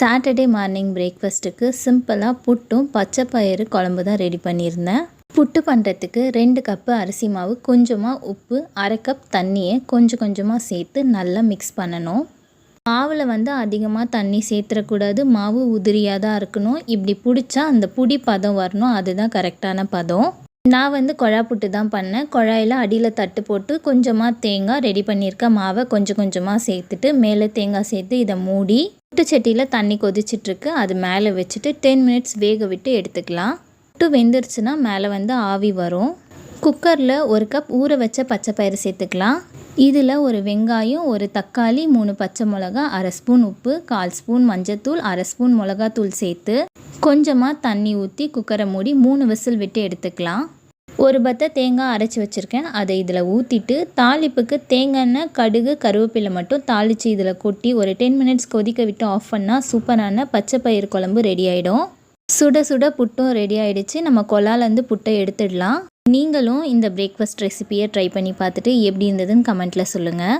Saturday morning பிரேக்ஃபாஸ்ட்டுக்கு சிம்பிளாக புட்டும் பச்சை பயிறு குழம்பு தான் ரெடி பண்ணியிருந்தேன். புட்டு பண்ணுறதுக்கு ரெண்டு கப்பு அரிசி மாவு கொஞ்சமாக உப்பு அரை கப் தண்ணியை கொஞ்சம் கொஞ்சமாக சேர்த்து நல்லா மிக்ஸ் பண்ணணும். மாவில் வந்து அதிகமாக தண்ணி சேர்த்துறக்கூடாது. மாவு உதிரியாக தான் இருக்கணும். இப்படி பிடிச்சா அந்த புடி பதம் வரணும். அதுதான் கரெக்டான பதம். நான் வந்து குழா புட்டு தான் பண்ணேன். குழாயில் அடியில் தட்டு போட்டு கொஞ்சமாக தேங்காய் ரெடி பண்ணியிருக்க மாவை கொஞ்சம் கொஞ்சமாக சேர்த்துட்டு மேலே தேங்காய் சேர்த்து இதை மூடி புட்டு சட்டியில் தண்ணி கொதிச்சிட்ருக்கு. அது மேலே வச்சுட்டு டென் மினிட்ஸ் வேக விட்டு எடுத்துக்கலாம். புட்டு வெந்துருச்சுன்னா மேலே வந்து ஆவி வரும். குக்கரில் ஒரு கப் ஊற வச்ச பச்சை பயிறு சேர்த்துக்கலாம். இதில் ஒரு வெங்காயம் ஒரு தக்காளி மூணு பச்சை மிளகா அரை ஸ்பூன் உப்பு கால் ஸ்பூன் மஞ்சத்தூள் அரை ஸ்பூன் மிளகாத்தூள் சேர்த்து கொஞ்சமாக தண்ணி ஊற்றி குக்கரை மூடி மூணு விசில் விட்டு எடுத்துக்கலாம். ஒரு பத்தை தேங்காய் அரைச்சி வச்சுருக்கேன். அதை இதில் ஊற்றிட்டு தாளிப்புக்கு தேங்காய் எண்ணெய் கடுகு கருவேப்பிலை மட்டும் தாளித்து இதில் கொட்டி ஒரு டென் மினிட்ஸ் கொதிக்க விட்டு ஆஃப் பண்ணால் சூப்பரான பச்சை பயிர் குழம்பு ரெடி ஆகிடும் சுட சுட புட்டும் ரெடி ஆகிடுச்சு நம்ம கொலாலேருந்து புட்டை எடுத்துடலாம். நீங்களும் இந்த பிரேக்ஃபாஸ்ட் ரெசிபியை ட்ரை பண்ணி பார்த்துட்டு எப்படி இருந்ததுன்னு கமெண்ட்டில் சொல்லுங்கள்